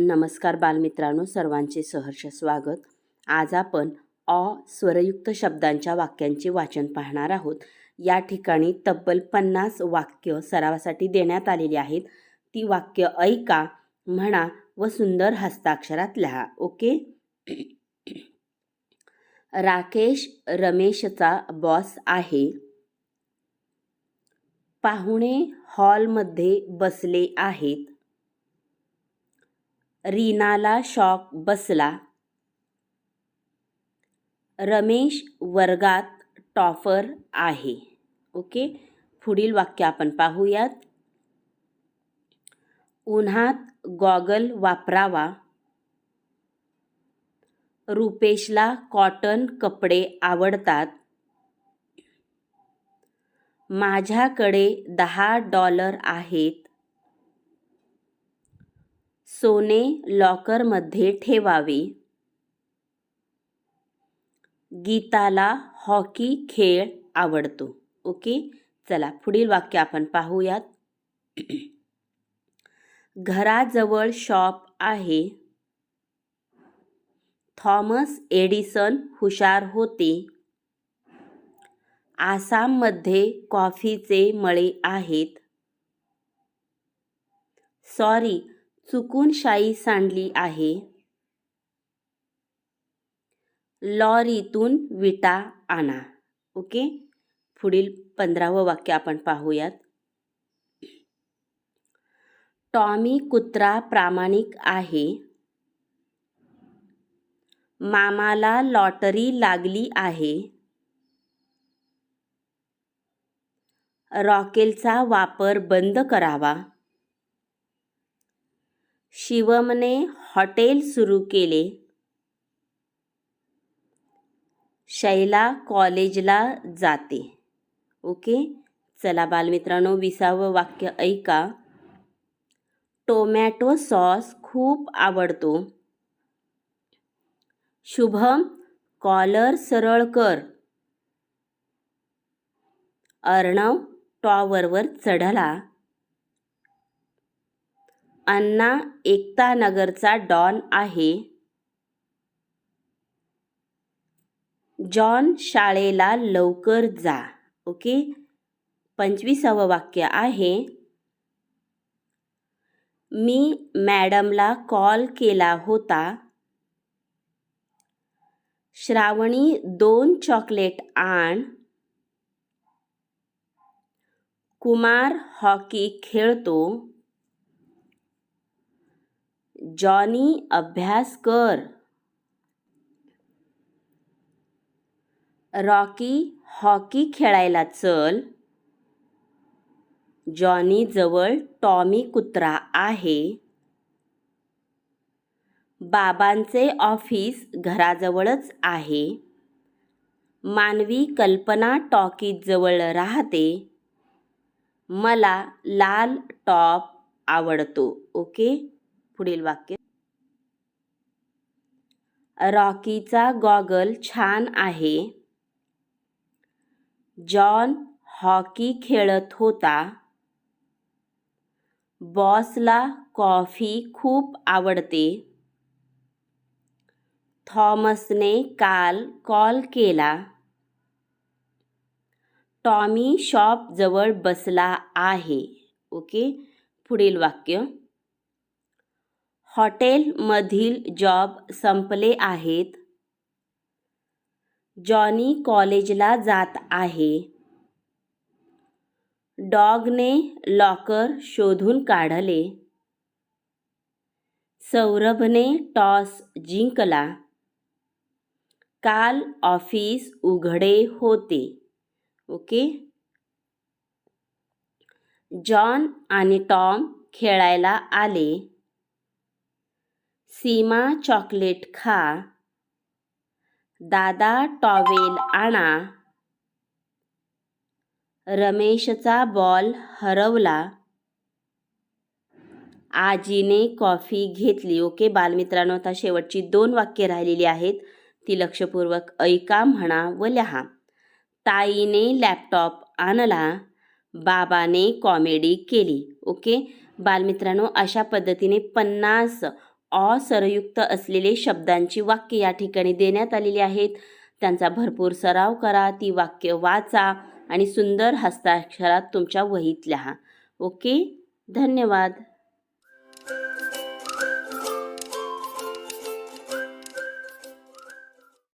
नमस्कार बालमित्रांनो सर्वांचे सहर्ष स्वागत. आज आपण अ स्वरयुक्त शब्दांच्या वाक्यांचे वाचन पाहणार आहोत. या ठिकाणी तब्बल पन्नास वाक्य सरावासाठी देण्यात आलेली आहेत. ती वाक्य ऐका म्हणा व सुंदर हस्ताक्षरात लिहा ओके? राकेश रमेशचा बॉस आहे. पाहुणे हॉलमध्ये बसले आहेत. रीनाला शॉक बसला. रमेश वर्गात टॉफर आहे. ओके? पुढील वाक्य आपण पाहूयात. उन्हात गॉगल वापरावा. रुपेशला कॉटन कपडे आवडतात. माझ्याकडे दहा डॉलर आहेत. सोने लॉकरमध्ये ठेवावे. गीताला हॉकी खेळ आवडतो. ओके? चला पुढील वाक्य आपण पाहूयात. घराजवळ शॉप आहे. थॉमस एडिसन हुशार होते. आसाममध्ये कॉफीचे मळे आहेत. सॉरी चुकून शाई सांडली आहे. लॉरीतून विटा आणा. ओके? पुढील पंधरावं वाक्य आपण पाहूयात. टॉमी कुत्रा प्रामाणिक आहे. मामाला लॉटरी लागली आहे. रॉकेलचा वापर बंद करावा. शिवमने हॉटेल सुरू केले. शैला कॉलेजला जाते. ओके? चला बालमित्रांनो विसावं वाक्य ऐका. टोमॅटो सॉस खूप आवडतो. शुभम कॉलर सरळ कर. अर्णव टॉवरवर चढला. अण्णा एकता नगरचा डॉन आहे. जॉन शाळेला लवकर जा ओके? पंचवीसावं वाक्य आहे. मी मॅडमला कॉल केला होता. श्रावणी दोन चॉकलेट आण. कुमार हॉकी खेळतो. जॉनी अभ्यास कर. रॉकी हॉकी खेळायला चल. जॉनी जवळ टॉमी कुत्रा आहे. बाबांचे ऑफिस घराजवळच आहे. मानवी कल्पना टॉकीजवळ राहते. मला लाल टॉप आवडतो ओके? पुढील वाक्य. रॉकीचा गॉगल छान आहे. जॉन हॉकी खेळत होता. बॉसला कॉफी खूप आवडते. थॉमसने काल कॉल केला. टॉमी शॉपजवळ बसला आहे. ओके? पुढील वाक्य. हॉटेलमधील जॉब संपले आहेत. जॉनी कॉलेजला जात आहे. डॉगने लॉकर शोधून काढले. सौरभने टॉस जिंकला. काल ऑफिस उघडे होते. ओके? जॉन आणि टॉम खेळायला आले. सीमा चॉकलेट खा. दादा टॉवेल आणा. रमेशचा बॉल हरवला. आजीने कॉफी घेतली. ओके बालमित्रांनो आता शेवटची दोन वाक्य राहिलेली आहेत. ती लक्षपूर्वक ऐका म्हणा व लिहा. ताईने लॅपटॉप आणला. बाबाने कॉमेडी केली. ओके बालमित्रांनो अशा पद्धतीने पन्नास असरयुक्त असलेले शब्दांची वाक्य या ठिकाणी देण्यात आलेली आहेत. त्यांचा भरपूर सराव करा ती वाक्य वाचा आणि सुंदर हस्ताक्षरात तुमच्या वहीत लिहा. ओके? धन्यवाद.